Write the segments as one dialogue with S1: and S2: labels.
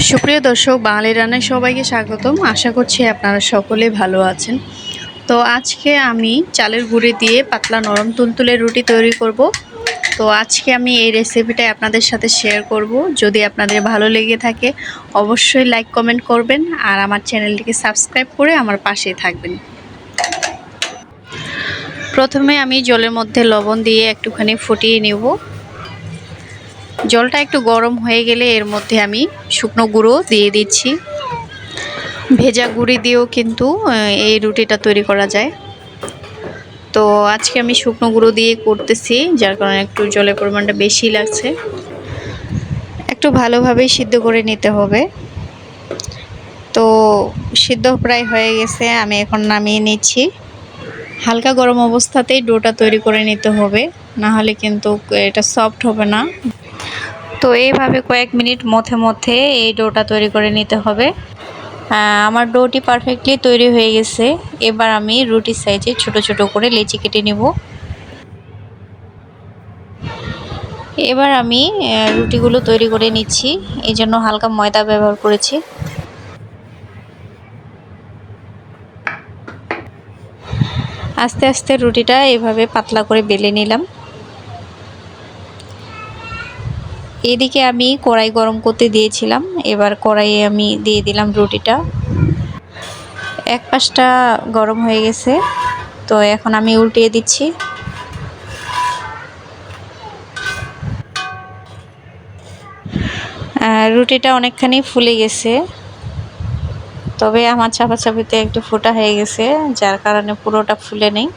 S1: সুপ্রিয় দর্শক, বাঙালি রান্নায় সবাইকে স্বাগতম। আশা করছি আপনারা সকলে ভালো আছেন। তো আজকে আমি চালের গুঁড়ি দিয়ে পাতলা নরম তুলতুলে রুটি তৈরি করব। তো আজকে আমি এই রেসিপিটাই আপনাদের সাথে শেয়ার করব। যদি আপনাদের ভালো লেগে থাকে, অবশ্যই লাইক কমেন্ট করবেন আর আমার চ্যানেলটিকে সাবস্ক্রাইব করে আমার পাশেই থাকবেন। প্রথমে আমি জলের মধ্যে লবণ দিয়ে একটুখানি ফুটিয়ে নেব। জলটা একটু গরম হয়ে গেলে এর মধ্যে আমি শুকনো গুঁড়ো দিয়ে দিচ্ছি। ভেজা গুঁড়ি দিয়েও কিন্তু এই রুটিটা তৈরি করা যায়। তো আজকে আমি শুকনো গুঁড়ো দিয়ে করতেছি, যার কারণে একটু জলের পরিমাণটা বেশি লাগছে। একটু ভালোভাবেই সিদ্ধ করে নিতে হবে। তো সিদ্ধ প্রায় হয়ে গেছে, আমি এখন নামিয়ে নিচ্ছি। হালকা গরম অবস্থাতেই ডোটা তৈরি করে নিতে হবে, না হলে কিন্তু এটা সফট হবে না। তো এইভাবে কয়েক মিনিট মধ্যে মধ্যে এই ডোটা তৈরি করে নিতে হবে। আমার ডোটি পারফেক্টলি তৈরি হয়ে গেছে। এবার আমি রুটি সাইজে ছোট ছোট করে লেচি কেটে নেব। এবার আমি রুটিগুলো তৈরি করে নিচ্ছি। এই জন্য হালকা ময়দা ব্যবহার করেছি। আস্তে আস্তে রুটিটা এভাবে পাতলা করে বেলে নিলাম। এদিকে আমি কড়াই গরম করতে দিয়েছিলাম। এবার কড়াইয়ে আমি দিয়ে দিলাম রুটিটা। এক পাশটা গরম হয়ে গেছে, তো এখন আমি উল্টিয়ে দিচ্ছি। রুটিটা অনেকখানি ফুলে গেছে, তবে আমার চাপাচাপিতে একটু ফোটা হয়ে গেছে, যার কারণে পুরোটা ফুলে নেই।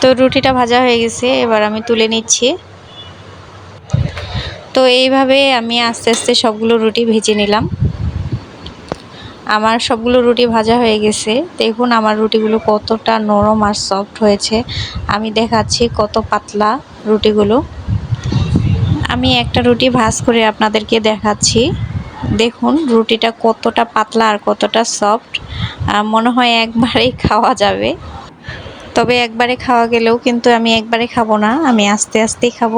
S1: তো রুটিটা ভাজা হয়ে গেছে, এবার আমি তুলে নিচ্ছি। তো এইভাবে আমি আস্তে আস্তে সবগুলো রুটি ভেজে নিলাম। আমার সবগুলো রুটি ভাজা হয়ে গেছে। দেখুন আমার রুটিগুলো কতটা নরম আর সফট হয়েছে। আমি দেখাচ্ছি কত পাতলা রুটিগুলো। আমি একটা রুটি ভাজ করে আপনাদেরকে দেখাচ্ছি। দেখুন রুটিটা কতটা পাতলা আর কতটা সফট মনে হয় একবারেই খাওয়া যাবে। তবে একবারে খাওয়া গেলেও কিন্তু আমি একবারে খাব না, আমি আস্তে আস্তেই খাব।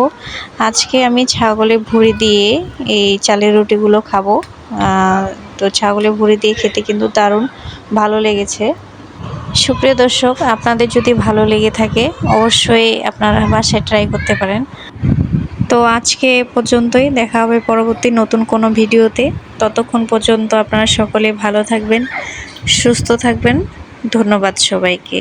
S1: আজকে আমি ছাগলে ভুড়ি দিয়ে এই চালের রুটিগুলো খাব। তো ছাগলের ভুড়ি দিয়ে খেতে কিন্তু দারুণ ভালো লেগেছে। সুপ্রিয় দর্শক, আপনাদের যদি ভালো লেগে থাকে, অবশ্যই আপনারা বাসায় ট্রাই করতে পারেন। তো আজকে পর্যন্তই, দেখা হবে পরবর্তী নতুন কোনো ভিডিওতে। ততক্ষণ পর্যন্ত আপনারা সকলে ভালো থাকবেন, সুস্থ থাকবেন। ধন্যবাদ সবাইকে।